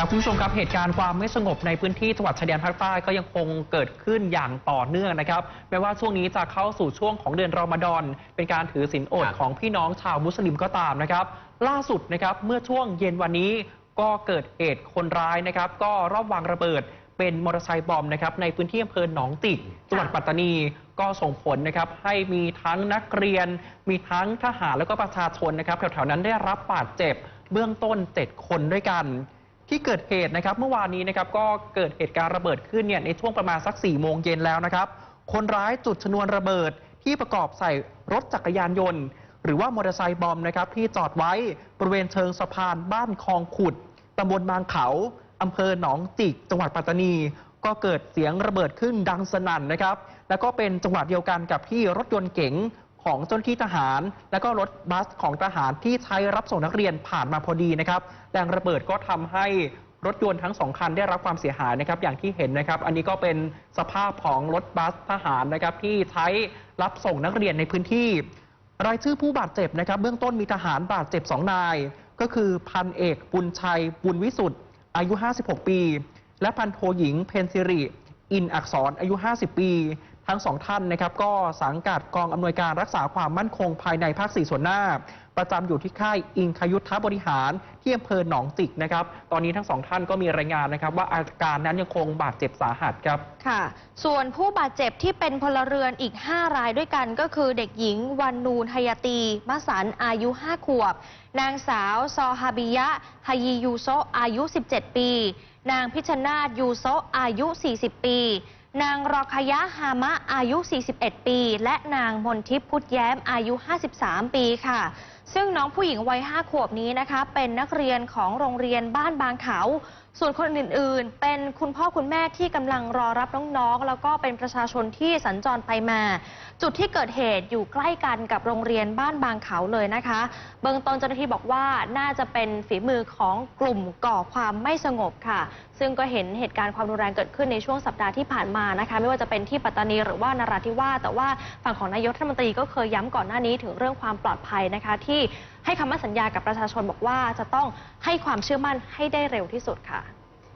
ครับคุณผู้ชมครับเหตุการณ์ความไม่สงบในพื้นที่จังหวัดชายแดนภาคใต้ก็ยังคงเกิดขึ้นอย่างต่อเนื่องนะครับแม้ว่าช่วงนี้จะเข้าสู่ช่วงของเดือนรอมฎอนเป็นการถือศีลอดครับของพี่น้องชาวมุสลิมก็ตามนะครับ ล่าสุดนะครับเมื่อช่วงเย็นวันนี้ก็เกิดเหตุคนร้ายนะครับ ก็รอบวางระเบิดเป็นมอเตอร์ไซค์บอมนะครับในพื้นที่อำเภอหนองจิกจังหวัดปัตตานีก็ส่งผลนะครับให้มีทั้งนักเรียน มีทั้งทหารแล้วก็ประชาชนนะครับแถวๆนั้นได้รับบาดเจ็บเบื้องต้น 7 คนด้วยกัน ที่เกิดเหตุนะครับเมื่อวานนี้นะครับก็เกิดเหตุการณ์ระเบิดขึ้นเนี่ยในช่วงประมาณสัก4ี่โมงเย็นแล้วนะครับ คนร้ายจุดชนวนระเบิดที่ประกอบใส่รถจักรยานยนต์ หรือว่ามอเตอร์ไซค์บอมนะครับที่จอดไว้บริเวณเชิงสะพานบ้านคลองขุดตำบลบางเขาอำเภอหนองจิก จังหวัดปัตตานี ก็เกิดเสียงระเบิดขึ้นดังสนั่นนะครับ แล้วก็เป็นจังหวะเดียวกันกับที่รถยนต์เก๋ง ของเจ้าหน้าที่ทหาร แล้วก็รถบัสของทหารที่ใช้รับส่งนักเรียนผ่านมาพอดีนะครับแรงระเบิดก็ทำให้รถยนต์ทั้งสองคันได้รับความเสียหายนะครับอย่างที่เห็นนะครับ อันนี้ก็เป็นสภาพของรถบัสทหารนะครับที่ใช้รับส่งนักเรียนในพื้นที่ รายชื่อผู้บาดเจ็บนะครับเบื้องต้นมีทหารบาดเจ็บ2นาย ก็คือพันเอกบุญชัยบุญวิสุทธ์อายุ 56 ปี และพันโทหญิงเพนซิริอินอักษรอายุ 50 ปี ทั้งสองท่านนะครับก็สังกัดกองอำนวยการรักษาความมั่นคงภายในภาคสี่ส่วนหน้า ประจำอยู่ที่ค่ายอิงคยุทธบริหารที่อำเภอหนองจิกนะครับ ตอนนี้ทั้งสองท่านก็มีรายงานนะครับ ว่าอาการนั้นยังคงบาดเจ็บสาหัสครับค่ะ ส่วนผู้บาดเจ็บที่เป็นพลเรือนอีก 5 รายด้วยกันก็คือเด็กหญิงวันนูนฮยาตีมะสันอายุ 5 ขวบ นางสาวซอฮาบิยะฮายียูโซอายุ 17 ปี นางพิชนาตยูโซอายุ 40 ปีนางรอคยะฮามะอายุ 41 ปี และนางมนทิพย์พุทธแย้มอายุ 53 ปีค่ะซึ่งน้องผู้หญิงวัย5ขวบนี้นะคะ เป็นนักเรียนของโรงเรียนบ้านบางเขา ส่วนคนอื่นๆ เป็นคุณพ่อคุณแม่ที่กำลังรอรับน้องๆ แล้วก็เป็นประชาชนที่สัญจรไปมา จุดที่เกิดเหตุอยู่ใกล้กันกับโรงเรียนบ้านบางเขาเลยนะคะ เบื้องต้นเจ้าหน้าที่บอกว่าน่าจะเป็นฝีมือของกลุ่มก่อความไม่สงบค่ะ ซึ่งก็เห็นเหตุการณ์ความรุนแรงเกิดขึ้นในช่วงสัปดาห์ที่ผ่านมานะคะ ไม่ว่าจะเป็นที่ปัตตานีหรือว่านราธิวาสแต่ว่าฝั่งของนายกรัฐมนตรีก็เคยย้ำก่อนหน้านี้ถึงเรื่องความปลอดภัยนะคะที่ ให้คำมั่นสัญญากับประชาชนบอกว่าจะต้องให้ความเชื่อมั่นให้ได้เร็วที่สุดค่ะ